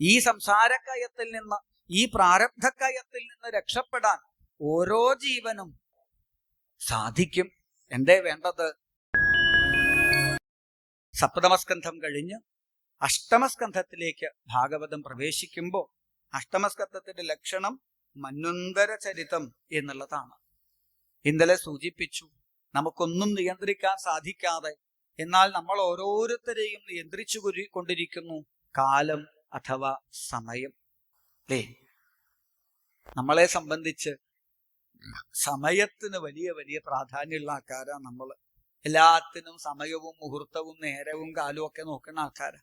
ഈ സംസാരക്കയത്തിൽ നിന്ന് ഈ പ്രാരബ്ധക്കയത്തിൽ നിന്ന് രക്ഷപ്പെടാൻ ഓരോ ജീവനും സാധിക്കും. എന്തേ വേണ്ടത്? സപ്തമസ്കന്ധം കഴിഞ്ഞ് അഷ്ടമസ്കന്ധത്തിലേക്ക് ഭാഗവതം പ്രവേശിക്കുമ്പോൾ അഷ്ടമസ്കന്ധത്തിന്റെ ലക്ഷണം മന്വന്തര ചരിതം എന്നുള്ളതാണ്. ഇന്നലെ സൂചിപ്പിച്ചു നമുക്കൊന്നും നിയന്ത്രിക്കാൻ സാധിക്കാതെ എന്നാൽ നമ്മൾ ഓരോരുത്തരെയും നിയന്ത്രിച്ചു കൊണ്ടിരിക്കുന്നു. കാലം അഥവാ സമയം. അല്ലേ നമ്മളെ സംബന്ധിച്ച് സമയത്തിന് വലിയ വലിയ പ്രാധാന്യമുള്ള ആൾക്കാരാണ് നമ്മൾ. എല്ലാത്തിനും സമയവും മുഹൂർത്തവും നേരവും കാലവും ഒക്കെ നോക്കുന്ന ആൾക്കാരാ.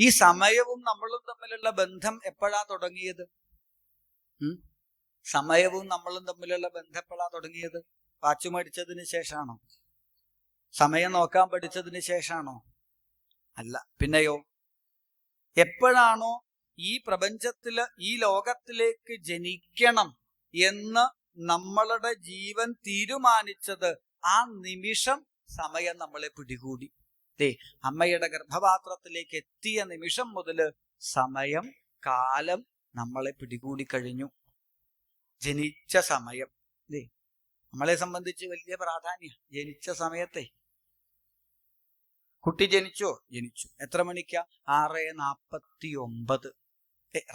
ഈ സമയവും നമ്മളും തമ്മിലുള്ള ബന്ധം എപ്പോഴാ തുടങ്ങിയത്? സമയവും നമ്മളും തമ്മിലുള്ള ബന്ധം എപ്പോഴാ തുടങ്ങിയത്? വാച്ച് മേടിച്ചതിന് ശേഷമാണോ സമയം നോക്കാൻ പഠിച്ചതിന് ശേഷമാണോ അല്ല. പിന്നെയോ? എപ്പോഴാണോ ഈ പ്രപഞ്ചത്തിൽ ഈ ലോകത്തിലേക്ക് ജനിക്കണം എന്ന് നമ്മളുടെ ജീവൻ തീരുമാനിച്ചത് ആ നിമിഷം സമയം നമ്മളെ പിടികൂടി. ദേ അമ്മയുടെ ഗർഭപാത്രത്തിലേക്ക് എത്തിയ നിമിഷം മുതൽ സമയം കാലം നമ്മളെ പിടികൂടി കഴിഞ്ഞു. ജനിച്ച സമയം. ദേ നമ്മളെ സംബന്ധിച്ച് വലിയ പ്രാധാന്യം ജനിച്ച സമയത്തെ. കുട്ടി ജനിച്ചോ? ജനിച്ചു. എത്ര മണിക്കാ? ആറ് നാപ്പത്തി ഒമ്പത്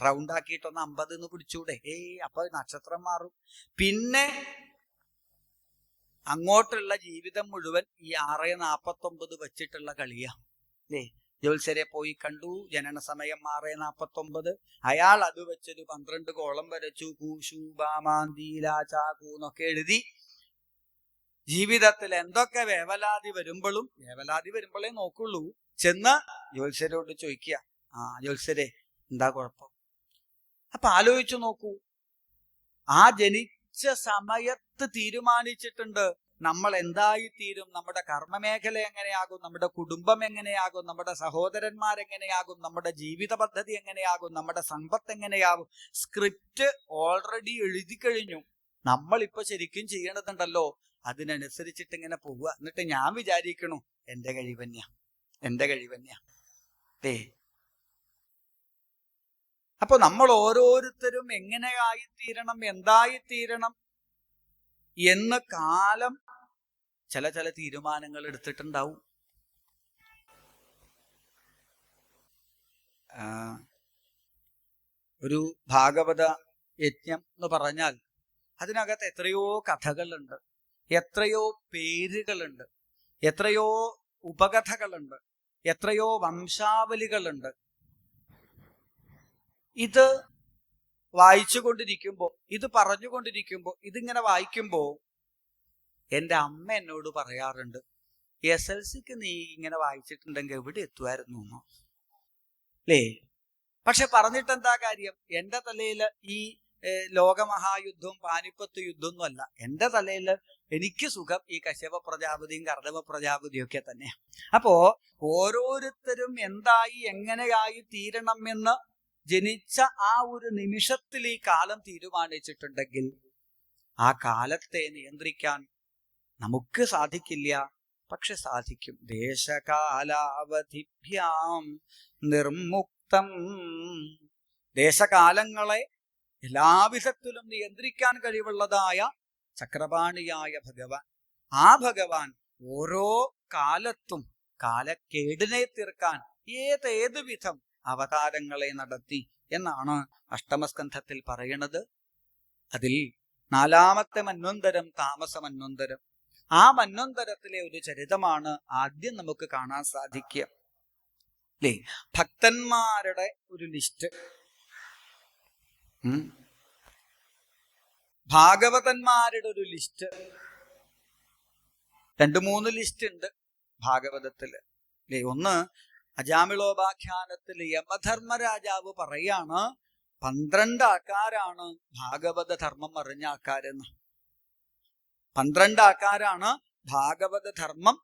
റൗണ്ട് ആക്കിയിട്ടൊന്ന് അമ്പത് എന്ന് പിടിച്ചൂടെ ഏയ് അപ്പൊ നക്ഷത്രം മാറും. പിന്നെ അങ്ങോട്ടുള്ള ജീവിതം മുഴുവൻ ഈ ആറ് നാപ്പത്തി ഒമ്പത് വെച്ചിട്ടുള്ള കളിയാ. അല്ലേ ജോത്സരെ പോയി കണ്ടു. ജനന സമയം ആറ് നാപ്പത്തി ഒമ്പത് അയാൾ അത് വെച്ചൊരു പന്ത്രണ്ട് കോളം വരച്ചു. കൂശു ബാമാന്തീലാചാകു എന്നൊക്കെ എഴുതി ജീവിതത്തിൽ എന്തൊക്കെ വേവലാതി വരുമ്പോഴും വേവലാതി വരുമ്പോഴേ നോക്കുള്ളൂ. ചെന്ന് ജ്യോത്സരോട് ചോദിക്കുക ആ ജ്യോത്സരെ എന്താ കുഴപ്പം? അപ്പൊ ആലോചിച്ചു നോക്കൂ. ആ ജനിച്ച സമയത്ത് തീരുമാനിച്ചിട്ടുണ്ട് നമ്മൾ എന്തായി തീരും നമ്മുടെ കർമ്മമേഖല എങ്ങനെയാകും നമ്മുടെ കുടുംബം എങ്ങനെയാകും നമ്മുടെ സഹോദരന്മാരെങ്ങനെയാകും നമ്മുടെ ജീവിത പദ്ധതി എങ്ങനെയാകും നമ്മുടെ സമ്പത്ത് എങ്ങനെയാകും. സ്ക്രിപ്റ്റ് ഓൾറെഡി എഴുതി കഴിഞ്ഞു. നമ്മൾ ഇപ്പൊ ശരിക്കും ചെയ്യണതുണ്ടല്ലോ അതിനനുസരിച്ചിട്ട് ഇങ്ങനെ പോവുക. എന്നിട്ട് ഞാൻ വിചാരിക്കണു എന്റെ കഴിവന്യ എന്റെ കഴിവന്യ. ഏ അപ്പൊ നമ്മൾ ഓരോരുത്തരും എങ്ങനെ ആയിത്തീരണം എന്തായിത്തീരണം എന്ന് കാലം ചില ചില തീരുമാനങ്ങൾ എടുത്തിട്ടുണ്ടാവും. ഒരു ഭാഗവത യജ്ഞം എന്ന് പറഞ്ഞാൽ അതിനകത്ത് എത്രയോ കഥകളുണ്ട്. എത്രയോ പേരുകളുണ്ട്. എത്രയോ ഉപകഥകളുണ്ട്. എത്രയോ വംശാവലികളുണ്ട്. ഇത് വായിച്ചുകൊണ്ടിരിക്കുമ്പോൾ ഇത് പറഞ്ഞുകൊണ്ടിരിക്കുമ്പോൾ ഇതിങ്ങനെ വായിക്കുമ്പോൾ എന്റെ അമ്മ എന്നോട് പറയാറുണ്ട് എസ് എൽ സിക്ക് നീ ഇങ്ങനെ വായിച്ചിട്ടുണ്ടെങ്കിൽ എവിടെ എത്തുമായിരുന്നു അല്ലേ പക്ഷെ പറഞ്ഞിട്ട് എന്താ കാര്യം? എന്റെ തലയിൽ ഈ ലോകമഹായുദ്ധവും പാനിപ്പത്ത് യുദ്ധമൊന്നും അല്ല എന്റെ തലയിൽ എനിക്ക് സുഖം ഈ കശ്യപ പ്രജാപതിയും കർദവ പ്രജാപതിയും ഒക്കെ തന്നെ. അപ്പോ ഓരോരുത്തരും എന്തായി എങ്ങനെയായി തീരണം എന്ന് ജനിച്ച ആ ഒരു നിമിഷത്തിൽ ഈ കാലം തീരുമാനിച്ചിട്ടുണ്ടെങ്കിൽ ആ കാലത്തെ നിയന്ത്രിക്കാൻ നമുക്ക് സാധിക്കില്ല. പക്ഷെ സാധിക്കും. ദേശകാലാവധിഭ്യാം നിർമുക്തം. ദേശകാലങ്ങളെ എല്ലാവിധത്തിലും നിയന്ത്രിക്കാൻ കഴിവുള്ളതായ ചക്രപാണിയായ ഭഗവാൻ. ആ ഭഗവാൻ ഓരോ കാലത്തും കാലക്കേടിനെ തീർക്കാൻ ഏതേത് വിധം അവതാരങ്ങളെ നടത്തി എന്നാണ് അഷ്ടമസ്കന്ധത്തിൽ പറയണത്. അതിൽ നാലാമത്തെ മന്വന്തരം താമസ മന്വന്തരം. ആ മന്വന്തരത്തിലെ ഒരു ചരിതമാണ് ആദ്യം നമുക്ക് കാണാൻ സാധിക്കുക. അല്ലേ ഭക്തന്മാരുടെ ഒരു ലിസ്റ്റ്. ഭാഗവതന്മാരുടെ ഒരു ലിസ്റ്റ്. രണ്ടു മൂന്ന് ലിസ്റ്റ് ഉണ്ട് ഭാഗവതത്തിൽ. അല്ലേ ഒന്ന് അജാമിളോപാഖ്യാനത്തിൽ യമധർമ്മ രാജാവ് പറയാണ് പന്ത്രണ്ട് ആൾക്കാരാണ് ഭാഗവത ധർമ്മം അറിഞ്ഞ ആൾക്കാരെന്ന്. പന്ത്രണ്ട് ആൾക്കാരാണ് ഭാഗവത ധർമ്മം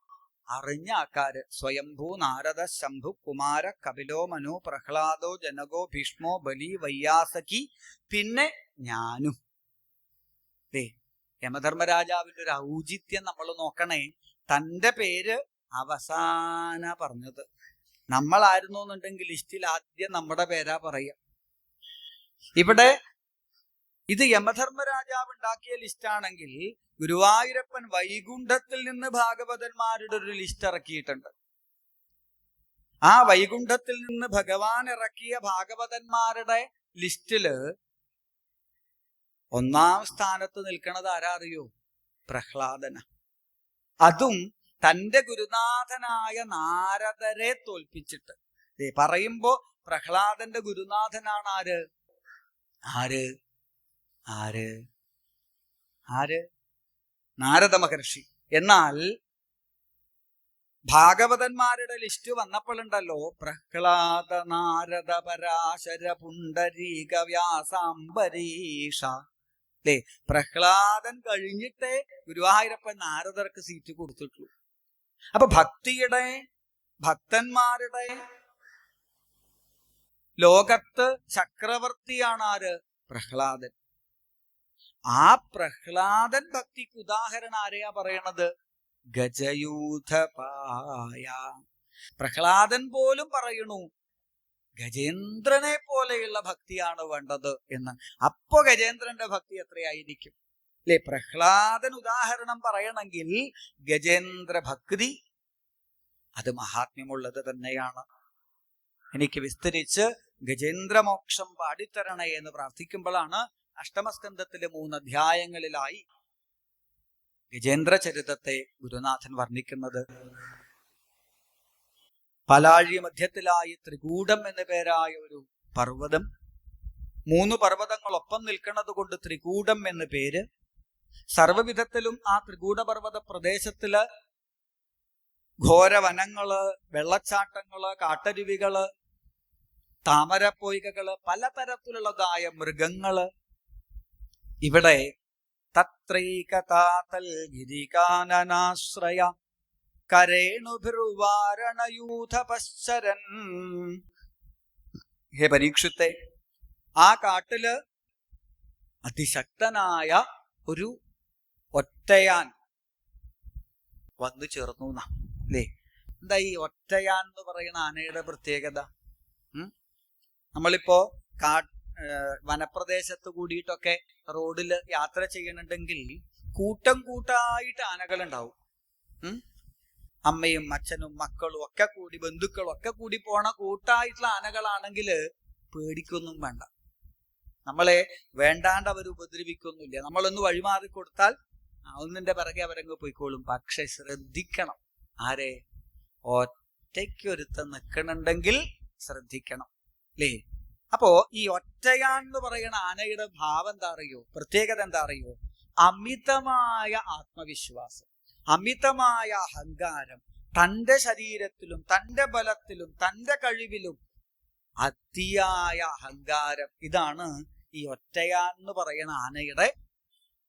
അറിഞ്ഞ ആൾക്കാര്. സ്വയംഭൂ നാരദ ശംഭു കുമാര കപിലോ മനു പ്രഹ്ലാദോ ജനകോ ഭീഷ്മോ ബലി വയ്യാസകി പിന്നെ ഞാനും. ദേ യമധർമ്മരാജാവിന്റെ ഒരു ഔചിത്യം നമ്മൾ നോക്കണേ. തന്റെ പേര് അവസാന പറഞ്ഞത്. നമ്മളായിരുന്നു എന്നുണ്ടെങ്കിൽ ലിസ്റ്റിൽ ആദ്യം നമ്മുടെ പേരാ പറയാ ഇവിടെ ഇത് യമധർമ്മരാജാവ് ഉണ്ടാക്കിയ ലിസ്റ്റാണെങ്കിൽ ഗുരുവായൂരപ്പൻ വൈകുണ്ഠത്തിൽ നിന്ന് ഭാഗവതന്മാരുടെ ഒരു ലിസ്റ്റ് ഇറക്കിയിട്ടുണ്ട്. ആ വൈകുണ്ഠത്തിൽ നിന്ന് ഭഗവാൻ ഇറക്കിയ ഭാഗവതന്മാരുടെ ലിസ്റ്റിൽ ഒന്നാം സ്ഥാനത്ത് നിൽക്കുന്നത് ആരാ അറിയോ പ്രഹ്ലാദന. അതും തന്റെ ഗുരുനാഥനായ നാരദരെ തോൽപ്പിച്ചിട്ട്. പറയുമ്പോ പ്രഹ്ലാദന്റെ ഗുരുനാഥനാണ് ആര്? ആര്? ആര്? ആര്? നാരദ മഹർഷി എന്നാൽ ഭാഗവതന്മാരുടെ ലിസ്റ്റ് വന്നപ്പോഴുണ്ടല്ലോ പ്രഹ്ലാദ നാരദ പരാശര പുണ്ടരീക വ്യാസാംബരീഷ അല്ലേ പ്രഹ്ലാദൻ കഴിഞ്ഞിട്ടേ ഗുരുവായൂരപ്പൻ നാരദർക്ക് സീറ്റ് കൊടുത്തിട്ടുള്ളൂ. അപ്പൊ ഭക്തിയുടെ ഭക്തന്മാരുടെ ലോകത്ത് ചക്രവർത്തിയാണ് ആര്? പ്രഹ്ലാദൻ. ആ പ്രഹ്ലാദൻ ഭക്തിക്ക് ഉദാഹരണം ആരെയാ പറയണത്? ഗജയൂഥപായ. പ്രഹ്ലാദൻ പോലും പറയണു ഗജേന്ദ്രനെ പോലെയുള്ള ഭക്തിയാണ് വേണ്ടത് എന്ന്. അപ്പോ ഗജേന്ദ്രന്റെ ഭക്തി എത്രയായിരിക്കും? അല്ലെ പ്രഹ്ലാദൻ ഉദാഹരണം പറയണമെങ്കിൽ ഗജേന്ദ്ര ഭക്തി അത് മഹാത്മ്യമുള്ളത് തന്നെയാണ്. എനിക്ക് വിസ്തരിച്ച് ഗജേന്ദ്രമോക്ഷം പാടിത്തരണേ എന്ന് പ്രാർത്ഥിക്കുമ്പോഴാണ് അഷ്ടമസ്കന്ധത്തിലെ മൂന്ന് അധ്യായങ്ങളിലായി ഗജേന്ദ്ര ചരിതത്തെ ഗുരുനാഥൻ വർണിക്കുന്നത്. പലാഴി മധ്യത്തിലായി ത്രികൂടം എന്ന പേരായ ഒരു പർവതം. മൂന്ന് പർവതങ്ങൾ ഒപ്പം നിൽക്കുന്നത് കൊണ്ട് ത്രികൂടം എന്ന പേര്. സർവവിധത്തിലും ആ ത്രികൂടപർവത പ്രദേശത്തിൽ ഘോരവനങ്ങൾ വെള്ളച്ചാട്ടങ്ങൾ കാട്ടരുവികൾ താമരപ്പൊയ്കകൾ പലതരത്തിലുള്ളതായ മൃഗങ്ങൾ ഇവിടെ തത്രൈകതാതൽ ഗിരികാനനാശ്രയ കരേണുഭിർവാരണയൂഥ പശ്ചരൻ ഹേ പരീക്ഷത്തെ ആ കാട്ടിൽ അതിശക്തനായ ഒരു ഒറ്റയാൻ വന്നു ചേർന്നു അല്ലേ എന്താ ഈ ഒറ്റയാൻ എന്ന് പറയുന്ന ആനയുടെ പ്രത്യേകത? നമ്മളിപ്പോ കാ വനപ്രദേശത്ത് കൂടിയിട്ടൊക്കെ റോഡിൽ യാത്ര ചെയ്യണുണ്ടെങ്കിൽ കൂട്ടം കൂട്ടായിട്ട് ആനകൾ ഉണ്ടാവും? അമ്മയും അച്ഛനും മക്കളും ഒക്കെ കൂടി ബന്ധുക്കളും ഒക്കെ കൂടി പോണ കൂട്ടായിട്ടുള്ള ആനകളാണെങ്കിൽ പേടിക്കൊന്നും വേണ്ട. നമ്മളെ വേണ്ടാണ്ട് അവർ ഉപദ്രവിക്കൊന്നുമില്ല. നമ്മളൊന്ന് വഴിമാറി കൊടുത്താൽ ഒന്നിന്റെ പിറകെ അവരങ്ങ് പോയിക്കോളും. പക്ഷെ ശ്രദ്ധിക്കണം. ആരെ? ഒറ്റയ്ക്കൊരുത്തൻ നിൽക്കണുണ്ടെങ്കിൽ ശ്രദ്ധിക്കണം. അല്ലേ? അപ്പോ ഈ ഒറ്റയാണെന്ന് പറയുന്ന ആനയുടെ ഭാവം എന്താ അറിയോ? പ്രത്യേകത എന്താ അറിയോ? അമിതമായ ആത്മവിശ്വാസം. അമിതമായ അഹങ്കാരം തന്റെ ശരീരത്തിലും തന്റെ ബലത്തിലും തന്റെ കഴിവിലും അതിയായ അഹങ്കാരം. ഇതാണ് ഈ ഒറ്റയാന്ന് പറയുന്ന ആനയുടെ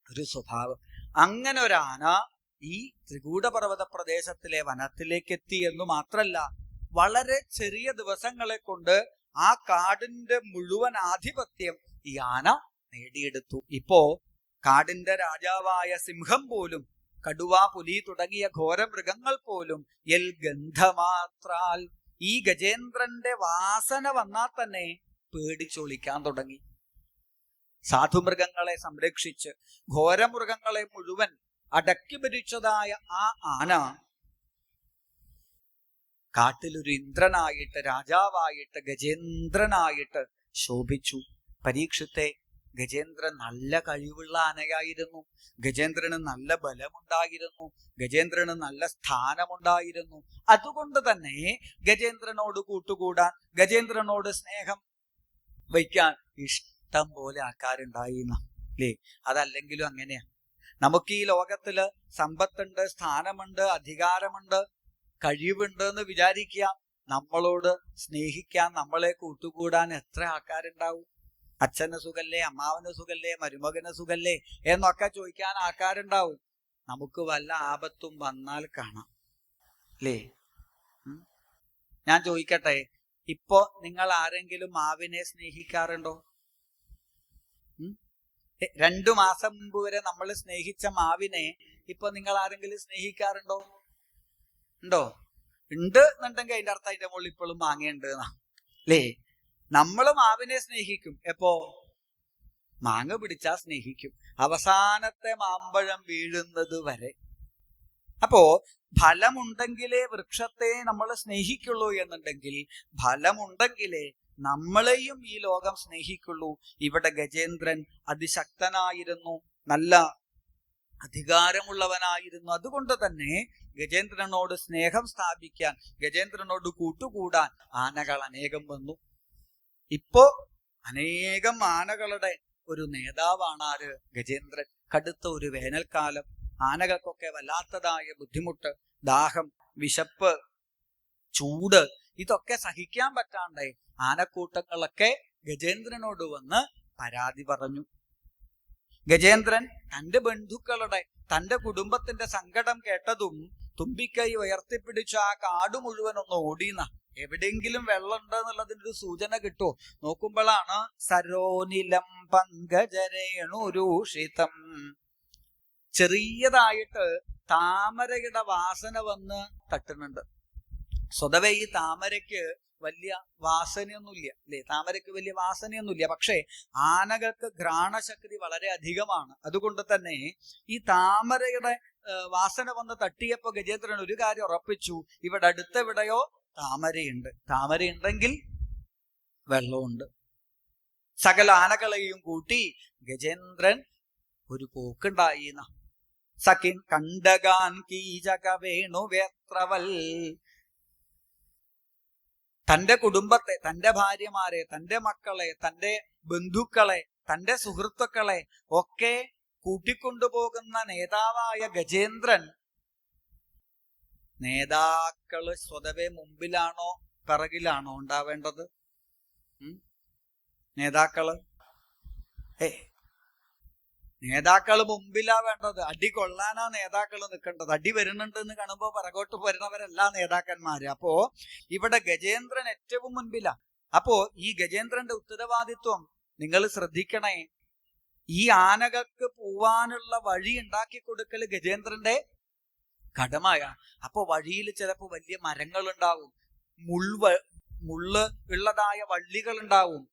ഒരു സ്വഭാവം. അങ്ങനെ ഒരു ആന ഈ ത്രികൂടപർവത പ്രദേശത്തിലെ വനത്തിലേക്ക് എത്തി എന്ന് മാത്രല്ല വളരെ ചെറിയ ദിവസങ്ങളെ കൊണ്ട് ആ കാടിന്റെ മുഴുവൻ ആധിപത്യം ഈ ആന നേടിയെടുത്തു. ഇപ്പോ കാടിന്റെ രാജാവായ സിംഹം പോലും കടുവ പുലി തുടങ്ങിയ ഘോരമൃഗങ്ങൾ പോലും എൽ ഗന്ധമാത്രാൽ ഈ ഗജേന്ദ്രന്റെ വാസന വന്നാൽ തന്നെ പേടിച്ചൊളിക്കാൻ തുടങ്ങി. സാധുമൃഗങ്ങളെ സംരക്ഷിച്ച് ഘോരമൃഗങ്ങളെ മുഴുവൻ അടക്കി ഭരിച്ചതായ ആ ആന കാട്ടിലൊരു ഇന്ദ്രനായിട്ട് രാജാവായിട്ട് ഗജേന്ദ്രനായിട്ട് ശോഭിച്ചു. പരീക്ഷത്തെ ഗജേന്ദ്രൻ നല്ല കഴിവുള്ള ആനയായിരുന്നു. ഗജേന്ദ്രന് നല്ല ബലമുണ്ടായിരുന്നു. ഗജേന്ദ്രന് നല്ല സ്ഥാനമുണ്ടായിരുന്നു. അതുകൊണ്ട് തന്നെ ഗജേന്ദ്രനോട് കൂട്ടുകൂടാൻ ഗജേന്ദ്രനോട് സ്നേഹം വയ്ക്കാൻ ഇഷ്ടം പോലെ ആൾക്കാരുണ്ടായി അല്ലേ അതല്ലെങ്കിലും അങ്ങനെയാ. നമുക്ക് ഈ ലോകത്തിൽ സമ്പത്തുണ്ട് സ്ഥാനമുണ്ട് അധികാരമുണ്ട് കഴിവുണ്ട് എന്ന് വിചാരിക്കുക നമ്മളോട് സ്നേഹിക്കാൻ നമ്മളെ കൂട്ടുകൂടാൻ എത്ര ആൾക്കാരുണ്ടാവും? അച്ഛന് സുഖല്ലേ അമ്മാവന് സുഖല്ലേ മരുമകന് സുഖല്ലേ എന്നൊക്കെ ചോദിക്കാൻ ആൾക്കാരുണ്ടാവും. നമുക്ക് വല്ല ആപത്തും വന്നാൽ കാണാം. അല്ലേ? ഞാൻ ചോദിക്കട്ടെ ഇപ്പോ നിങ്ങൾ ആരെങ്കിലും മാവിനെ സ്നേഹിക്കാറുണ്ടോ? രണ്ടു മാസം മുമ്പ് വരെ നമ്മൾ സ്നേഹിച്ച മാവിനെ ഇപ്പൊ നിങ്ങൾ ആരെങ്കിലും സ്നേഹിക്കാറുണ്ടോ? ഉണ്ടോ? ഉണ്ട് എന്നുണ്ടെങ്കിൽ അതിന്റെ അർത്ഥം അതിന്റെ മുകളിൽ ഇപ്പോഴും മാങ്ങയുണ്ട് എന്നാ അല്ലേ? നമ്മൾ മാവിനെ സ്നേഹിക്കും. എപ്പോ? മാങ്ങ പിടിച്ചാ സ്നേഹിക്കും. അവസാനത്തെ മാമ്പഴം വീഴുന്നത് വരെ. അപ്പോ ഫലമുണ്ടെങ്കിലേ വൃക്ഷത്തെ നമ്മൾ സ്നേഹിക്കുള്ളൂ എന്നുണ്ടെങ്കിൽ ഫലമുണ്ടെങ്കിലേ നമ്മളെയും ഈ ലോകം സ്നേഹിക്കുള്ളൂ. ഇവിടെ ഗജേന്ദ്രൻ അതിശക്തനായിരുന്നു. നല്ല അധികാരമുള്ളവനായിരുന്നു. അതുകൊണ്ട് തന്നെ ഗജേന്ദ്രനോട് സ്നേഹം സ്ഥാപിക്കാൻ ഗജേന്ദ്രനോട് കൂട്ടുകൂടാൻ ആനകൾ അനേകം വന്നു. ഇപ്പോ അനേകം ആനകളുടെ ഒരു നേതാവാണ് ആര്? ഗജേന്ദ്രൻ. കടുത്ത ഒരു വേനൽക്കാലം. ആനകൾക്കൊക്കെ വല്ലാത്തതായ ബുദ്ധിമുട്ട് ദാഹം വിശപ്പ് ചൂട് ഇതൊക്കെ സഹിക്കാൻ പറ്റാണ്ടേ ആനക്കൂട്ടങ്ങളൊക്കെ ഗജേന്ദ്രനോട് വന്ന് പരാതി പറഞ്ഞു. ഗജേന്ദ്രൻ തന്റെ ബന്ധുക്കളുടെ തന്റെ കുടുംബത്തിന്റെ സങ്കടം കേട്ടതും തുമ്പിക്കൈ ഉയർത്തിപ്പിടിച്ച ആ കാട് മുഴുവൻ ഒന്ന് ഓടിയുന്ന എവിടെയെങ്കിലും വെള്ളം ഉണ്ട് എന്നുള്ളതിന്റെ ഒരു സൂചന കിട്ടുമോ നോക്കുമ്പോഴാണ് സരോനിലം പങ്കജരേണുരൂഷിതം. ചെറിയതായിട്ട് താമരയുടെ വാസന വന്ന് തട്ടുന്നുണ്ട്. സ്വതവേ ഈ താമരയ്ക്ക് വലിയ വാസനയൊന്നുമില്ല. അല്ലേ? താമരയ്ക്ക് വലിയ വാസനയൊന്നുമില്ല. പക്ഷേ ആനകൾക്ക് ഘ്രാണശക്തി വളരെ അധികമാണ്. അതുകൊണ്ട് തന്നെ ഈ താമരയുടെ വാസന വന്ന് തട്ടിയപ്പോ ഗജേന്ദ്രൻ ഒരു കാര്യം ഉറപ്പിച്ചു. ഇവിടെ അടുത്തെവിടെയോ താമരയുണ്ട്. താമരയുണ്ടെങ്കിൽ വെള്ളമുണ്ട് സകല ആനകളെയും കൂട്ടി ഗജേന്ദ്രൻ ഒരു പോക്കുണ്ടായി ന. സഖിൻ കണ്ടകാൻ കീചക വേണു വേത്രവൽ തന്റെ കുടുംബത്തെ തന്റെ ഭാര്യമാരെ തന്റെ മക്കളെ തന്റെ ബന്ധുക്കളെ തന്റെ സുഹൃത്തുക്കളെ ഒക്കെ കൂട്ടിക്കൊണ്ടുപോകുന്ന നേതാവായ ഗജേന്ദ്രൻ നേതാക്കൾ സ്വതവേ മുമ്പിലാണോ പിറകിലാണോ ഉണ്ടാവേണ്ടത്? നേതാക്കൾ? ഏ നേതാക്കൾ മുമ്പിലാ വേണ്ടത്. അടി കൊള്ളാനാ നേതാക്കൾ നിൽക്കേണ്ടത് അടി വരുന്നുണ്ട് എന്ന് കാണുമ്പോ പിറകോട്ട് വരുന്നവരല്ല നേതാക്കന്മാര്. അപ്പോ ഇവിടെ ഗജേന്ദ്രൻ ഏറ്റവും മുൻപിലാ. അപ്പോ ഈ ഗജേന്ദ്രന്റെ ഉത്തരവാദിത്വം നിങ്ങൾ ശ്രദ്ധിക്കണേ. ഈ ആനകൾക്ക് പോവാനുള്ള വഴി ഉണ്ടാക്കി കൊടുക്കൽ ഗജേന്ദ്രന്റെ കടമായ. അപ്പോൾ വഴിയിൽ ചിലപ്പോൾ വലിയ മരങ്ങൾ ഉണ്ടാവും മുൾവ മുള്ള് ഉള്ളതായ വള്ളികൾ ഉണ്ടാവും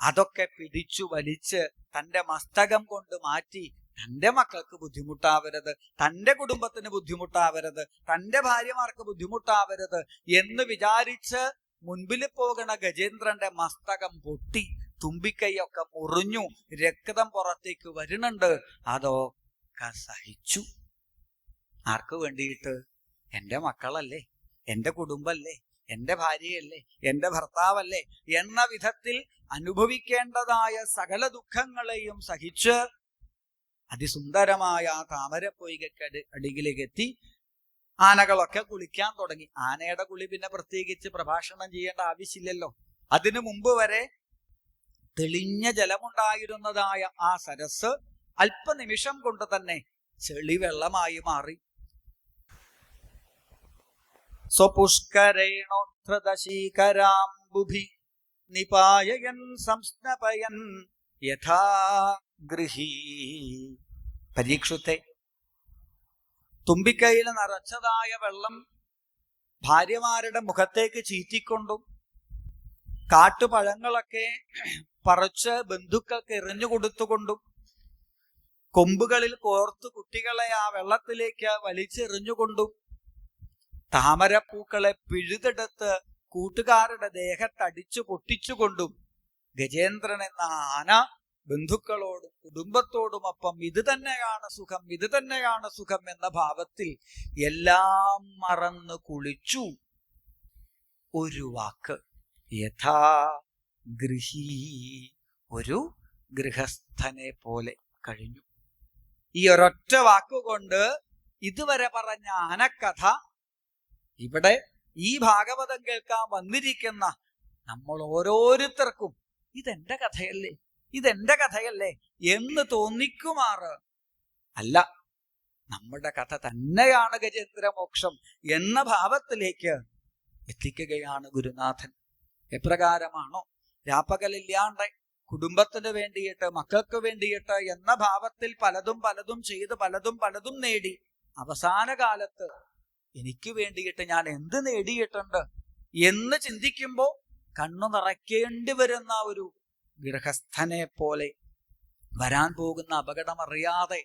അതൊക്കെ പിടിച്ചു വലിച്ച് തന്റെ മസ്തകം കൊണ്ട് മാറ്റി തന്റെ മക്കൾക്ക് ബുദ്ധിമുട്ടാവരുത് തന്റെ കുടുംബത്തിന് ബുദ്ധിമുട്ടാവരുത് തന്റെ ഭാര്യമാർക്ക് ബുദ്ധിമുട്ടാവരുത് എന്ന് വിചാരിച്ച് മുൻപിൽ പോകണ ഗജേന്ദ്രന്റെ മസ്തകം പൊട്ടി തുമ്പിക്കൈയൊക്കെ മുറിഞ്ഞു രക്തം പുറത്തേക്ക് വരുന്നുണ്ട്. അതൊക്കെ സഹിച്ചു. ആർക്ക് വേണ്ടിയിട്ട്? എന്റെ മക്കളല്ലേ എന്റെ കുടുംബല്ലേ എന്റെ ഭാര്യയല്ലേ എന്റെ ഭർത്താവല്ലേ എന്ന വിധത്തിൽ അനുഭവിക്കേണ്ടതായ സകല ദുഃഖങ്ങളെയും സഹിച്ച് അതിസുന്ദരമായ ആ താമരപ്പൊയ്കയ്ക്ക് അടി അടിയിലേക്ക് എത്തി. ആനകളൊക്കെ കുളിക്കാൻ തുടങ്ങി. ആനയുടെ കുളി പിന്നെ പ്രത്യേകിച്ച് പ്രഭാഷണം ചെയ്യേണ്ട ആവശ്യമില്ലല്ലോ. അതിനു മുമ്പ് വരെ തെളിഞ്ഞ ജലമുണ്ടായിരുന്നതായ ആ സരസ് അല്പനിമിഷം കൊണ്ട് തന്നെ ചെളി വെള്ളമായി മാറി. സ്വപുഷ്കരേണോദ്ധൃതശീകരാംബുഭി നിപായയൻ സംസ്നപയൻ യഥാ ഗൃഹീ. പരീക്ഷത്തെ. തുമ്പിക്കൈയിൽ നിറച്ചതായ വെള്ളം ഭാര്യമാരുടെ മുഖത്തേക്ക് ചീറ്റിക്കൊണ്ടും കാട്ടുപഴങ്ങളൊക്കെ പറച്ച് ബന്ധുക്കൾക്ക് എറിഞ്ഞു കൊടുത്തുകൊണ്ടും കൊമ്പുകളിൽ കോർത്ത് കുട്ടികളെ ആ വെള്ളത്തിലേക്ക് വലിച്ചെറിഞ്ഞുകൊണ്ടും താമരപ്പൂക്കളെ പിഴുതെടുത്ത് കൂട്ടുകാരുടെ ദേഹത്തടിച്ചു പൊട്ടിച്ചുകൊണ്ടും ഗജേന്ദ്രൻ എന്ന ആന ബന്ധുക്കളോടും കുടുംബത്തോടുമൊപ്പം ഇത് തന്നെയാണ് സുഖം ഇത് തന്നെയാണ് സുഖം എന്ന ഭാവത്തിൽ എല്ലാം മറന്ന് കുളിച്ചു. ഒരു വാക്ക് യഥാ ഗൃഹീ ഒരു ഗൃഹസ്ഥനെ പോലെ കഴിഞ്ഞു. ഈ ഒരൊറ്റ വാക്കുകൊണ്ട് ഇതുവരെ പറഞ്ഞ ആനക്കഥ ഇവിടെ ഈ ഭാഗവതം കേൾക്കാൻ വന്നിരിക്കുന്ന നമ്മൾ ഓരോരുത്തർക്കും ഇതെന്റെ കഥയല്ലേ? ഇതെന്റെ കഥയല്ലേ? എന്ന് തോന്നിക്കുമാറ്. അല്ല നമ്മുടെ കഥ തന്നെയാണ് ഗജേന്ദ്രമോക്ഷം എന്ന ഭാവത്തിലേക്ക് എത്തിക്കുകയാണ് ഗുരുനാഥൻ. എപ്രകാരമാണോ? രാപ്പകലില്ലാണ്ട് കുടുംബത്തിന് വേണ്ടിയിട്ട് മക്കൾക്ക് വേണ്ടിയിട്ട് എന്ന ഭാവത്തിൽ പലതും പലതും ചെയ്ത് പലതും പലതും നേടി അവസാന കാലത്ത് എനിക്ക് വേണ്ടിയിട്ട് ഞാൻ എന്ത് നേടിയിട്ടുണ്ട് എന്ന് ചിന്തിക്കുമ്പോൾ കണ്ണു നിറയ്ക്കേണ്ടി വരുന്ന ഒരു ഗൃഹസ്ഥനെ പോലെ വരാൻ പോകുന്ന അപകടം അറിയാതെ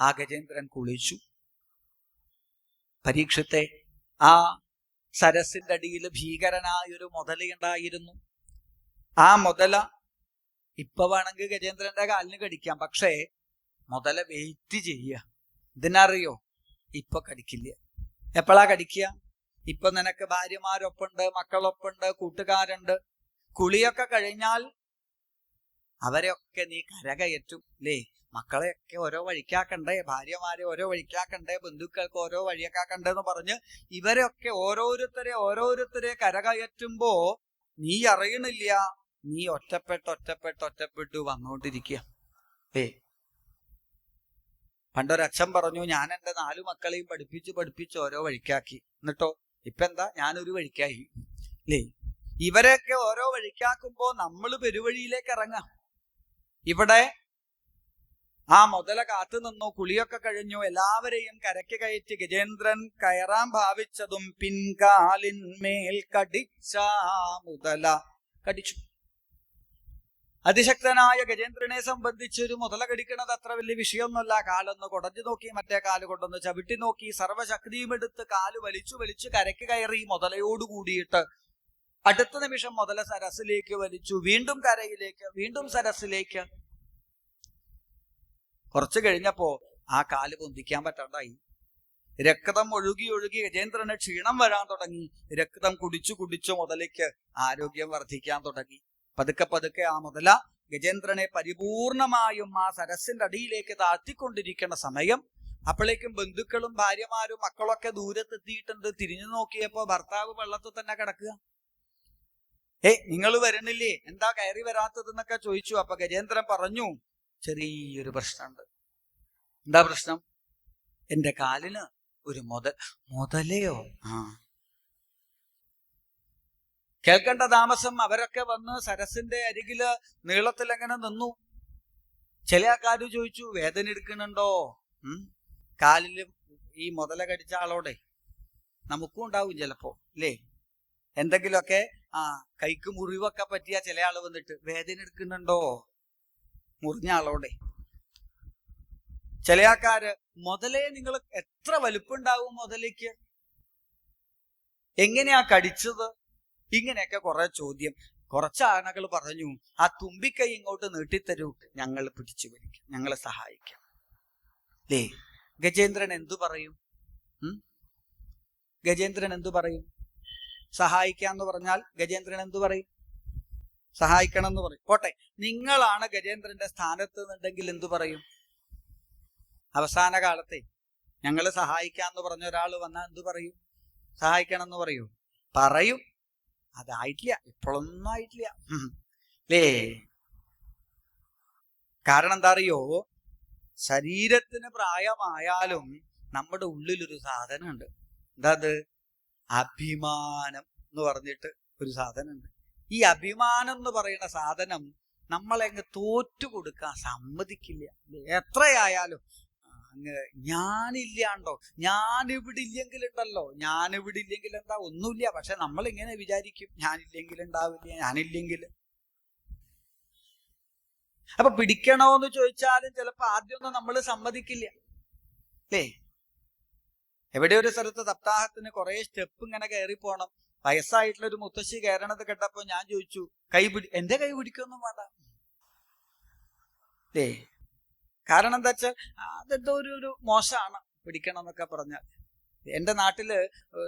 ആ ഗജേന്ദ്രൻ കുളിച്ചു. പരീക്ഷത്തെ ആ സരസിന്റെ അടിയിൽ ഭീകരനായൊരു മുതലയുണ്ടായിരുന്നു ആ മുതല ഇപ്പൊ വേണമെങ്കിൽ ഗജേന്ദ്രന്റെ കാലിന് കടിക്കാം പക്ഷേ മുതല വെയിറ്റ് ചെയ്യുക. ഇതിനറിയോ? ഇപ്പൊ കടിക്കില്ല. എപ്പോഴാ കടിക്കുക? ഇപ്പൊ നിനക്ക് ഭാര്യമാരൊപ്പുണ്ട് മക്കളൊപ്പുണ്ട് കൂട്ടുകാരുണ്ട്. കുളിയൊക്കെ കഴിഞ്ഞാൽ അവരെയൊക്കെ നീ കരകയറ്റും അല്ലേ മക്കളെയൊക്കെ ഓരോ വഴിക്കാക്കണ്ടേ? ഭാര്യമാരെ ഓരോ വഴിക്കാക്കണ്ടേ? ബന്ധുക്കൾക്ക് ഓരോ വഴിയൊക്കെ എന്ന് പറഞ്ഞ് ഇവരൊക്കെ ഓരോരുത്തരെ ഓരോരുത്തരെ കരകയറ്റുമ്പോ നീ അറിയണില്ല. നീ ഒറ്റപ്പെട്ട് ഒറ്റപ്പെട്ട് ഒറ്റപ്പെട്ടു വന്നുകൊണ്ടിരിക്കുക ഏ പണ്ടൊരച്ഛൻ പറഞ്ഞു ഞാൻ എന്റെ നാലു മക്കളെയും പഠിപ്പിച്ച് പഠിപ്പിച്ച് ഓരോ വഴിക്കാക്കി. എന്നിട്ടോ ഇപ്പൊ എന്താ? ഞാനൊരു വഴിക്കായി. അല്ലേ ഇവരെയൊക്കെ ഓരോ വഴിക്കാക്കുമ്പോ നമ്മൾ പെരുവഴിയിലേക്ക് ഇറങ്ങാം. ഇവിടെ ആ മുതല കാത്തു നിന്നു കുളിയൊക്കെ കഴിഞ്ഞു എല്ലാവരെയും കരയ്ക്ക് കയറ്റി ഗജേന്ദ്രൻ കയറാൻ ഭാവിച്ചതും പിൻകാലിന്മേൽ കടിച്ച മുതല. കടിച്ചു. അതിശക്തനായ ഗജേന്ദ്രനെ സംബന്ധിച്ച് ഒരു മുതല കടിക്കണത് അത്ര വലിയ വിഷയമൊന്നുമല്ല. കാലൊന്ന് കുടഞ്ഞു നോക്കി മറ്റേ കാൽ കൊണ്ടൊന്ന് ചവിട്ടി നോക്കി സർവശക്തിയും എടുത്ത് കാൽ വലിച്ചു വലിച്ചു കരയ്ക്ക് കയറി മുതലയോട് കൂടിയിട്ട് അടുത്ത നിമിഷം മുതല സരസിലേക്ക് വലിച്ചു വീണ്ടും കരയിലേക്ക് വീണ്ടും സരസിലേക്ക് കുറച്ചു കഴിഞ്ഞപ്പോ ആ കാൽ പൊന്തിക്കാൻ പറ്റാണ്ടായി. രക്തം ഒഴുകി ഒഴുകി ഗജേന്ദ്രന് ക്ഷീണം വരാൻ തുടങ്ങി. രക്തം കുടിച്ചു കുടിച്ചു മുതലേക്ക് ആരോഗ്യം വർദ്ധിക്കാൻ തുടങ്ങി. പതുക്കെ പതുക്കെ ആ മുതല ഗജേന്ദ്രനെ പരിപൂർണമായും ആ സരസിന്റെ അടിയിലേക്ക് താഴ്ത്തിക്കൊണ്ടിരിക്കുന്ന സമയം അപ്പോഴേക്കും ബന്ധുക്കളും ഭാര്യമാരും മക്കളൊക്കെ ദൂരത്തെത്തിയിട്ടുണ്ട്. തിരിഞ്ഞു നോക്കിയപ്പോ ഭർത്താവ് വെള്ളത്തിൽ തന്നെ കിടക്കുക. ഏ നിങ്ങൾ വരണില്ലേ? എന്താ കയറി വരാത്തതെന്നൊക്കെ ചോദിച്ചു. അപ്പൊ ഗജേന്ദ്രൻ പറഞ്ഞു ചെറിയൊരു പ്രശ്നമുണ്ട്. എന്താ പ്രശ്നം? എന്റെ കാലിന് ഒരു മുതൽ മുതലയോ? ആ. കേൾക്കേണ്ട താമസം അവരൊക്കെ വന്ന് സരസിന്റെ അരികിൽ നീളത്തിൽ എങ്ങനെ നിന്നു. ചില ആൾക്കാർ ചോദിച്ചു വേദന എടുക്കുന്നുണ്ടോ? കാലിൽ ഈ മുതല കടിച്ച ആളോടെ നമുക്കും ഉണ്ടാവും ചിലപ്പോ അല്ലേ? എന്തെങ്കിലുമൊക്കെ ആ കൈക്ക് മുറിവൊക്കെ പറ്റിയ ചില ആൾ വന്നിട്ട് വേദന എടുക്കുന്നുണ്ടോ? മുറിഞ്ഞ ആളോടെ. ചില ആൾക്കാര് മുതലേ നിങ്ങൾ എത്ര വലുപ്പുണ്ടാവും മുതലേക്ക് എങ്ങനെയാ കടിച്ചത്? ഇങ്ങനെയൊക്കെ കുറെ ചോദ്യം. കുറച്ച് ആനകൾ പറഞ്ഞു ആ തുമ്പിക്കൈ ഇങ്ങോട്ട് നീട്ടിത്തരൂ. ഞങ്ങൾ പിടിച്ചു വലിക്കും. ഞങ്ങളെ സഹായിക്കാം. ലേ ഗജേന്ദ്രൻ എന്തു പറയും? ഗജേന്ദ്രൻ എന്തു പറയും? സഹായിക്കാന്ന് പറഞ്ഞാൽ ഗജേന്ദ്രൻ എന്തു പറയും? സഹായിക്കണം എന്ന് പറയും. പോട്ടെ നിങ്ങളാണ് ഗജേന്ദ്രന്റെ സ്ഥാനത്ത് നിന്നുണ്ടെങ്കിൽ എന്തു പറയും? അവസാന കാലത്തെ ഞങ്ങൾ സഹായിക്കാന്ന് പറഞ്ഞ ഒരാൾ വന്നാൽ എന്തു പറയും? സഹായിക്കണം എന്ന് പറയൂ. പറയും. അതായിട്ടില്ല ഇപ്പോഴൊന്നും ആയിട്ടില്ല. അല്ലേ കാരണം എന്താ അറിയോ? ശരീരത്തിന് പ്രായമായാലും നമ്മുടെ ഉള്ളിലൊരു സാധനമുണ്ട്. എന്താ അത്? അഭിമാനം എന്ന് പറഞ്ഞിട്ട് ഒരു സാധനമുണ്ട്. ഈ അഭിമാനം എന്ന് പറയുന്ന സാധനം നമ്മളെ അങ്ങ് തോറ്റു കൊടുക്കാൻ സമ്മതിക്കില്ല. എത്രയായാലും ഞാനില്ലാണ്ടോ? ഞാനിവിടെ ഇല്ലെങ്കിലുണ്ടല്ലോ. ഞാനിവിടെ ഇല്ലെങ്കിൽ എന്താ ഒന്നുമില്ല. പക്ഷെ നമ്മൾ ഇങ്ങനെ വിചാരിക്കും. ഞാനില്ലെങ്കിൽ ഉണ്ടാവില്ല ഞാനില്ലെങ്കിൽ. അപ്പൊ പിടിക്കണോന്ന് ചോദിച്ചാലും ചിലപ്പോ ആദ്യമൊന്നും നമ്മൾ സമ്മതിക്കില്ല. അല്ലേ? എവിടെ ഒരു സ്ഥലത്ത് സപ്താഹത്തിന് കുറെ സ്റ്റെപ്പ് ഇങ്ങനെ കയറി പോണം. വയസ്സായിട്ടുള്ള ഒരു മുത്തശ്ശി കയറണത് കേട്ടപ്പോ ഞാൻ ചോദിച്ചു കൈ പിടി എന്റെ കൈ പിടിക്കൊന്നും വേണ്ട. കാരണം എന്താ വെച്ചാൽ അതെന്തോ ഒരു ഒരു മോശമാണ് പിടിക്കണം എന്നൊക്കെ പറഞ്ഞാൽ. എന്റെ നാട്ടിൽ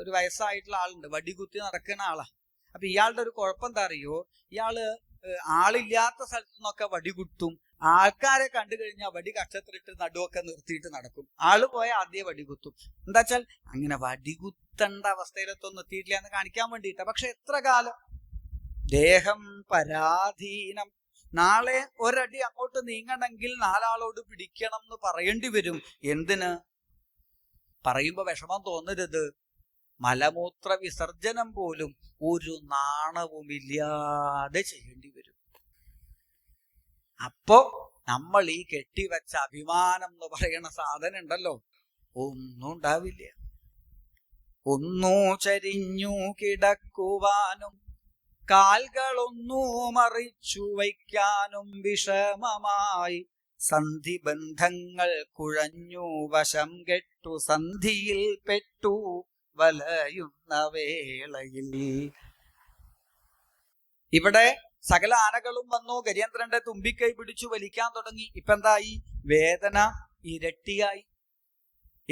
ഒരു വയസ്സായിട്ടുള്ള ആളുണ്ട് വടികുത്തി നടക്കുന്ന ആളാ. അപ്പൊ ഇയാളുടെ ഒരു കുഴപ്പം എന്താ അറിയോ? ഇയാൾ ആളില്ലാത്ത സ്ഥലത്തു നിന്നൊക്കെ വടികുത്തും. ആൾക്കാരെ കണ്ടു കഴിഞ്ഞാൽ വടി കക്ഷത്തിലിട്ട് നടുവൊക്കെ നിർത്തിയിട്ട് നടക്കും. ആൾ പോയാൽ ആദ്യം വടികുത്തും. എന്താ വെച്ചാൽ അങ്ങനെ വടികുത്തേണ്ട അവസ്ഥയിലൊത്തൊന്നും എത്തിയിട്ടില്ല എന്ന് കാണിക്കാൻ വേണ്ടിയിട്ടാണ് പക്ഷെ എത്ര കാലം? ദേഹം പരാധീനം നാളെ ഒരടി അങ്ങോട്ട് നീങ്ങണമെങ്കിൽ നാലാളോട് പിടിക്കണം എന്ന് പറയേണ്ടി വരും. എന്തിന്? പറയുമ്പോ വിഷമം തോന്നരുത്. മലമൂത്ര വിസർജനം പോലും ഒരു നാണവുമില്ലാതെ ചെയ്യേണ്ടി വരും. അപ്പോ നമ്മൾ ഈ കെട്ടിവെച്ച അഭിമാനം എന്ന് പറയുന്ന സാധനം ഉണ്ടല്ലോ. ഒന്നും ഉണ്ടാവില്ല. ഒന്നു ചരിഞ്ഞു കിടക്കുവാനും കാൽകളൊന്നു മറിച്ചു വയ്ക്കാനും വിഷമമായി. സന്ധിബന്ധങ്ങൾ കുഴഞ്ഞു വശം കെട്ടു സന്ധിയിൽ പെട്ടു വലയുന്ന വേളയിൽ. ഇവിടെ സകല ആനകളും വന്നു ഗജേന്ദ്രന്റെ തുമ്പിക്കൈ പിടിച്ചു വലിക്കാൻ തുടങ്ങി. ഇപ്പൊ എന്തായി വേദന ഇരട്ടിയായി.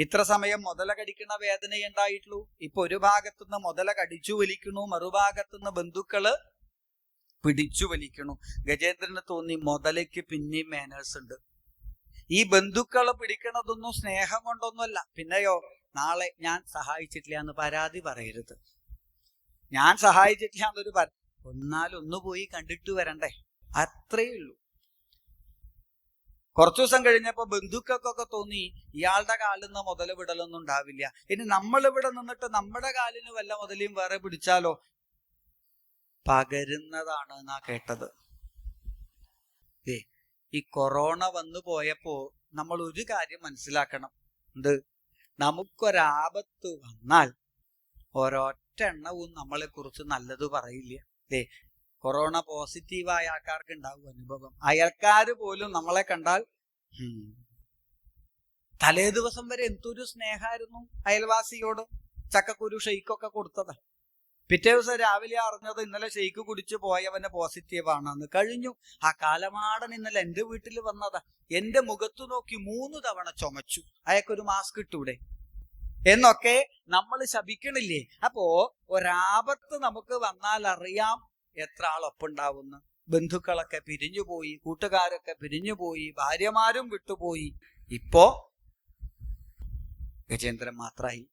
ഇത്ര സമയം മുതല കടിക്കുന്ന വേദന ഉണ്ടായിട്ടുള്ളൂ ഇപ്പൊ ഒരു ഭാഗത്തുനിന്ന് മുതല കടിച്ചു വലിക്കണു മറുഭാഗത്തുനിന്ന് ബന്ധുക്കൾ പിടിച്ചു വലിക്കണു ഗജേന്ദ്രന് തോന്നി മുതലയ്ക്ക് പിന്നെയും മാനേഴ്സ് ഉണ്ട്. ഈ ബന്ധുക്കൾ പിടിക്കണതൊന്നും സ്നേഹം കൊണ്ടൊന്നുമല്ല. പിന്നെയോ നാളെ ഞാൻ സഹായിച്ചിട്ടില്ല എന്ന് പരാതി പറയരുത്. ഞാൻ സഹായിച്ചിട്ടില്ല എന്നൊരു പര ഒന്നാലൊന്നു പോയി കണ്ടിട്ട് വരണ്ടേ? അത്രയേ ഉള്ളൂ. കുറച്ചു ദിവസം കഴിഞ്ഞപ്പോ ബന്ധുക്കൾക്കൊക്കെ തോന്നി ഇയാളുടെ കാലിൽ നിന്ന് മുതൽ വിടലൊന്നും ഉണ്ടാവില്ല. ഇനി നമ്മൾ ഇവിടെ നിന്നിട്ട് നമ്മുടെ കാലിന് വല്ല മുതലയും വേറെ പിടിച്ചാലോ? പകരുന്നതാണ് എന്നാ കേട്ടത്. ഏ ഈ കൊറോണ വന്നു പോയപ്പോ നമ്മൾ ഒരു കാര്യം മനസ്സിലാക്കണം. എന്ത്? നമുക്കൊരാപത്ത് വന്നാൽ ഒരൊറ്റ എണ്ണവും നമ്മളെ കുറിച്ച് നല്ലത് പറയില്ല. ഏ കൊറോണ പോസിറ്റീവായ ആൾക്കാർക്ക് ഉണ്ടാവും അനുഭവം. അയൽക്കാർ പോലും നമ്മളെ കണ്ടാൽ തലേ ദിവസം വരെ എന്തൊരു സ്നേഹമായിരുന്നു അയൽവാസിയോട് ചക്കക്കുരു ഷെയ്ക്കൊക്കെ കൊടുത്തത്. പിറ്റേ ദിവസം രാവിലെ അറിഞ്ഞത് ഇന്നലെ ഷെയ്ക്ക് കുടിച്ചു പോയവന് പോസിറ്റീവ് ആണെന്ന്. കഴിഞ്ഞു. ആ കാലമാടൻ ഇന്നലെ എന്റെ വീട്ടിൽ വന്നതാ. എന്റെ മുഖത്തു നോക്കി മൂന്ന് തവണ ചുമച്ചു. അയാൾക്കൊരു മാസ്ക് ഇട്ടൂടെ? എന്നൊക്കെ നമ്മൾ ശപിക്കണില്ലേ? അപ്പോ ഒരാപത്ത് നമുക്ക് വന്നാൽ അറിയാം എത്ര ആളൊപ്പുണ്ടാവുന്നു? ബന്ധുക്കളൊക്കെ പിരിഞ്ഞുപോയി കൂട്ടുകാരൊക്കെ പിരിഞ്ഞുപോയി ഭാര്യമാരും വിട്ടുപോയി. ഇപ്പോ ഗജേന്ദ്രൻ മാത്രായി.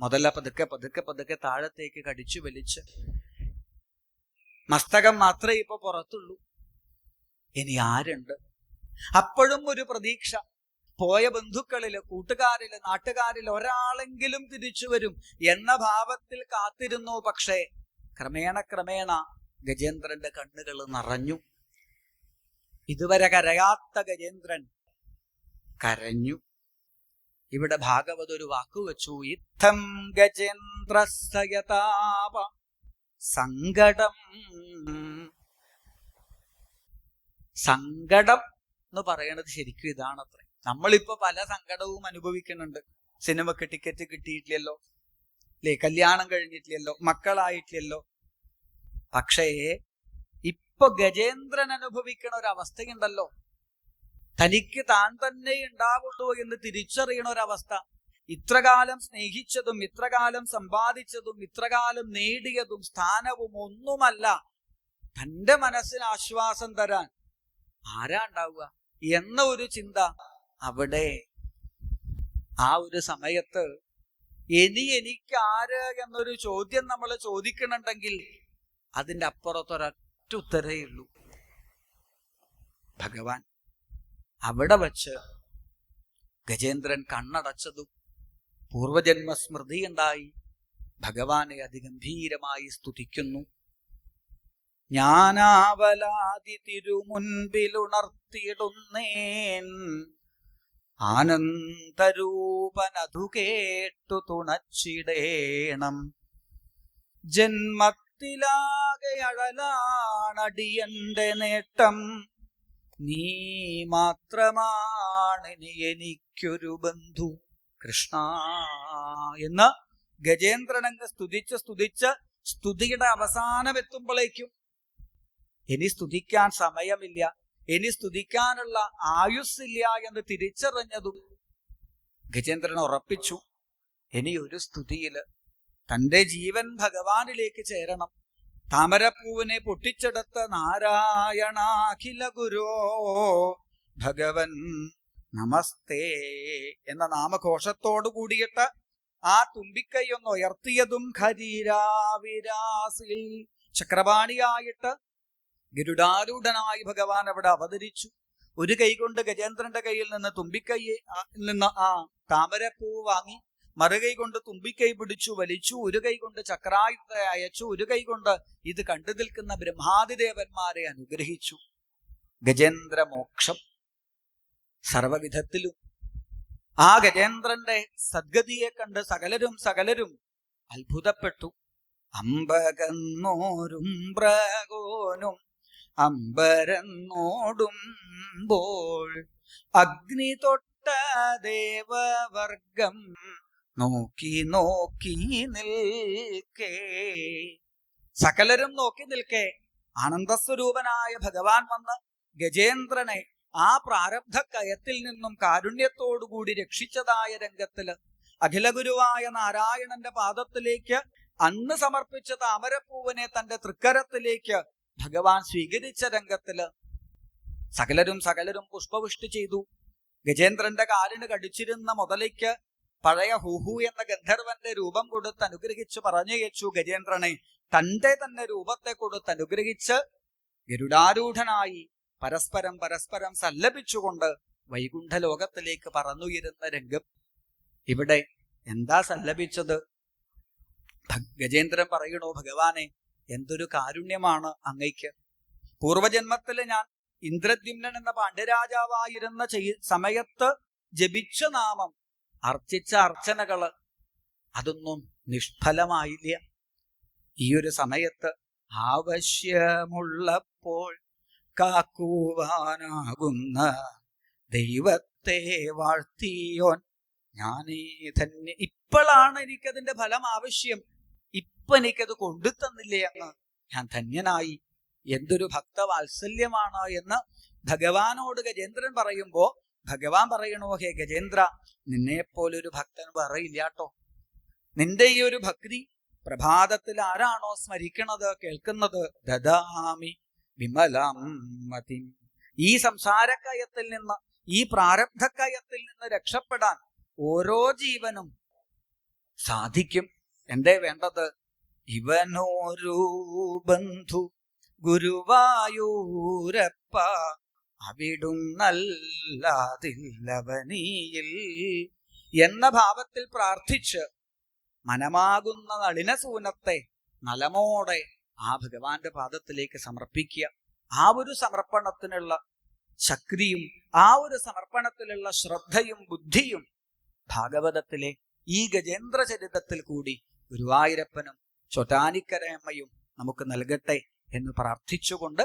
മുതല പതുക്കെ പതുക്കെ പതുക്കെ താഴത്തേക്ക് കടിച്ചു വലിച്ച്. മസ്തകം മാത്രമേ ഇപ്പൊ പുറത്തുള്ളൂ. ഇനി ആരുണ്ട്? അപ്പോഴും ഒരു പ്രതീക്ഷ. പോയ ബന്ധുക്കളിൽ കൂട്ടുകാരിൽ നാട്ടുകാരിൽ ഒരാളെങ്കിലും തിരിച്ചു വരും എന്ന ഭാവത്തിൽ കാത്തിരുന്നു പക്ഷേ ക്രമേണ ക്രമേണ ഗജേന്ദ്രന്റെ കണ്ണുകൾ നിറഞ്ഞു. ഇതുവരെ കരയാത്ത ഗജേന്ദ്രൻ കരഞ്ഞു. ഇവിടെ ഭാഗവത് ഒരു വാക്കു വെച്ചു. ഇത്തം ഗജേന്ദ്ര സയതാപ സങ്കടം. സങ്കടം എന്ന് പറയണത് ശരിക്കും ഇതാണത്രേ. നമ്മളിപ്പോ പല സങ്കടവും അനുഭവിക്കുന്നുണ്ട്. സിനിമക്ക് ടിക്കറ്റ് കിട്ടിയിട്ടില്ലല്ലോ. അല്ലേ കല്യാണം കഴിഞ്ഞിട്ടില്ലല്ലോ മക്കളായിട്ടില്ലല്ലോ. പക്ഷേ ഇപ്പൊ ഗജേന്ദ്രൻ അനുഭവിക്കണ ഒരു അവസ്ഥയുണ്ടല്ലോ. തനിക്ക് താൻ തന്നെ ഉണ്ടാവുള്ളൂ എന്ന് തിരിച്ചറിയണ ഒരവസ്ഥ ഇത്രകാലം സ്നേഹിച്ചതും ഇത്രകാലം സമ്പാദിച്ചതും ഇത്രകാലം നേടിയതും സ്ഥാനവും ഒന്നുമല്ല. തന്റെ മനസ്സിന് ആശ്വാസം തരാൻ ആരാ ഉണ്ടാവുക? എന്ന ഒരു ചിന്ത അവിടെ ആ ഒരു സമയത്ത് ഇനി എനിക്ക് ആര് എന്നൊരു ചോദ്യം നമ്മൾ ചോദിക്കണുണ്ടെങ്കിൽ അതിന്റെ അപ്പുറത്തൊരൊറ്റ ഉത്തരേ ഉള്ളൂ. ഭഗവാൻ അവിടെ വച്ച് ഗജേന്ദ്രൻ കണ്ണടച്ചതും പൂർവജന്മ സ്മൃതി ഉണ്ടായി. ഭഗവാനെ അതിഗംഭീരമായി സ്തുതിക്കുന്നു. ജ്ഞാനാവലാതി തിരുമുൻപിലുണർത്തിയിടുന്നേൻ. ആനന്ദരൂപനതു കേട്ടു തുണച്ചിടേണം. ജന്മത്തിലാകെ അഴലാണടിയന്റെ നേട്ടം. നീ മാത്രമാണിനി എനിക്കൊരു ബന്ധു. കൃഷ്ണ എന്ന് ഗജേന്ദ്രനങ്ങ് സ്തുതിച്ച് സ്തുതിച്ച് സ്തുതിയുടെ അവസാനം എത്തുമ്പോഴേക്കും ഇനി സ്തുതിക്കാൻ സമയമില്ല. ഇനി സ്തുതിക്കാനുള്ള ആയുസ്സില്ല എന്ന് തിരിച്ചറിഞ്ഞതും ഗജേന്ദ്രൻ ഉറപ്പിച്ചു. ഇനി ഒരു സ്തുതിയിൽ തന്റെ ജീവൻ ഭഗവാനിലേക്ക് ചേരണം. താമരപ്പൂവിനെ പൊട്ടിച്ചെടുത്ത നാരായണാഖില ഗുരോ ഭഗവൻ നമസ്തേ എന്ന നാമഘോഷത്തോടു കൂടിയിട്ട് ആ തുമ്പിക്കൈ ഒന്ന് ഉയർത്തിയതും ഖരീരാവിരാസിൽ ചക്രപാണിയായിട്ട് ഗരുഡാരൂഢനായി ഭഗവാൻ അവിടെ അവതരിച്ചു. ഒരു കൈകൊണ്ട് ഗജേന്ദ്രന്റെ കയ്യിൽ നിന്ന് തുമ്പിക്കൈയെ നിന്ന് ആ താമരപ്പൂ വാങ്ങി മറുകൈ കൊണ്ട് തുമ്പിക്കൈ പിടിച്ചു വലിച്ചു ഒരു കൈ കൊണ്ട് ചക്രായുധത്തെ അയച്ചു ഒരു കൈ കൊണ്ട് ഇത് കണ്ടു നിൽക്കുന്ന ബ്രഹ്മാതിദേവന്മാരെ അനുഗ്രഹിച്ചു. ഗജേന്ദ്ര മോക്ഷം സർവവിധത്തിലും. ആ ഗജേന്ദ്രന്റെ സദ്ഗതിയെ കണ്ട് സകലരും സകലരും അത്ഭുതപ്പെട്ടു. അമ്പകന്നോരും ബ്രകോനും അമ്പരന്നോടുമ്പോൾ അഗ്നി തൊട്ട ദേവവർഗം നോക്കി നോക്കി നിൽക്കേ. സകലരും നോക്കി നിൽക്കേ. ആനന്ദസ്വരൂപനായ ഭഗവാൻ വന്ന് ഗജേന്ദ്രനെ ആ പ്രാരബ്ധ കയത്തിൽ നിന്നും കാരുണ്യത്തോടുകൂടി രക്ഷിച്ചതായ രംഗത്തിൽ അഖിലഗുരുവായ നാരായണന്റെ പാദത്തിലേക്ക് അന്ന് സമർപ്പിച്ച താമരപ്പൂവിനെ തന്റെ തൃക്കരത്തിലേക്ക് ഭഗവാൻ സ്വീകരിച്ച രംഗത്തിൽ സകലരും സകലരും പുഷ്പവൃഷ്ടി ചെയ്തു. ഗജേന്ദ്രന്റെ കാലിന് കടിച്ചിരുന്ന മുതലേക്ക് പഴയ ഹുഹു എന്ന ഗന്ധർവന്റെ രൂപം കൊടുത്ത് അനുഗ്രഹിച്ചു പറഞ്ഞയച്ചു ഗജേന്ദ്രനെ. തന്റെ തന്നെ രൂപത്തെ കൊടുത്ത് അനുഗ്രഹിച്ച് ഗരുഡാരൂഢനായി പരസ്പരം പരസ്പരം സല്ലപിച്ചുകൊണ്ട് വൈകുണ്ഠ ലോകത്തിലേക്ക് പറന്നുയരുന്ന രംഗം. ഇവിടെ എന്താ സല്ലപിച്ചത്? ഗജേന്ദ്രൻ പറയണോ ഭഗവാനെ എന്തൊരു കാരുണ്യമാണ് അങ്ങയ്ക്ക്. പൂർവജന്മത്തിൽ ഞാൻ ഇന്ദ്രദ്യുമ്നൻ എന്ന പാണ്ഡ്യരാജാവായിരുന്ന ചെയ്- സമയത്ത് ജപിച്ച നാമം അർച്ചിച്ച അർച്ചനകൾ അതൊന്നും നിഷ്ഫലമായില്ല. ഈ ഒരു സമയത്ത് ആവശ്യമുള്ളപ്പോൾ കാക്കുവാനാകുന്ന ദൈവത്തെ വാഴ്ത്തിയോൻ ഞാനേ തന്നെ ഇപ്പോഴാണ് എനിക്കതിന്റെ ഫലം ആവശ്യം. ഇപ്പൊ എനിക്കത് കൊണ്ടു തന്നില്ലേ എന്ന്. ഞാൻ ധന്യനായി. എന്തൊരു ഭക്തവാത്സല്യമാണ് എന്ന് ഭഗവാനോട് ഗജേന്ദ്രൻ പറയുമ്പോ ഭഗവാൻ പറയണോ ഹേ ഗജേന്ദ്ര നിന്നെപ്പോലൊരു ഭക്തൻ ഭക്തൻ പറയില്ലാട്ടോ നിന്റെ ഈ ഒരു ഭക്തി പ്രഭാതത്തിൽ ആരാണോ സ്മരിക്കണത് കേൾക്കുന്നത്? ദദാമി വിമലം മതി. ഈ സംസാരക്കയത്തിൽ നിന്ന് ഈ പ്രാരബ്ധക്കയത്തിൽ നിന്ന് രക്ഷപ്പെടാൻ ഓരോ ജീവനും സാധിക്കും. എന്തേ വേണ്ടത്? ഇവനോരു ബന്ധു ഗുരുവായൂരപ്പ അവിടുന്നല്ലാതില്ലവനീയിൽ എന്ന ഭാവത്തിൽ പ്രാർത്ഥിച്ച് മനമാകുന്ന നളിനസൂനത്തെ നലമോടെ ആ ഭഗവാന്റെ പാദത്തിലേക്ക് സമർപ്പിക്കുക. ആ ഒരു സമർപ്പണത്തിനുള്ള ശക്തിയും ആ ഒരു സമർപ്പണത്തിലുള്ള ശ്രദ്ധയും ബുദ്ധിയും ഭാഗവതത്തിലെ ഈ ഗജേന്ദ്ര ചരിതത്തിൽ കൂടി ഗുരുവായൂരപ്പനും ചൊട്ടാനിക്കരയമ്മയും നമുക്ക് നൽകട്ടെ എന്ന് പ്രാർത്ഥിച്ചുകൊണ്ട്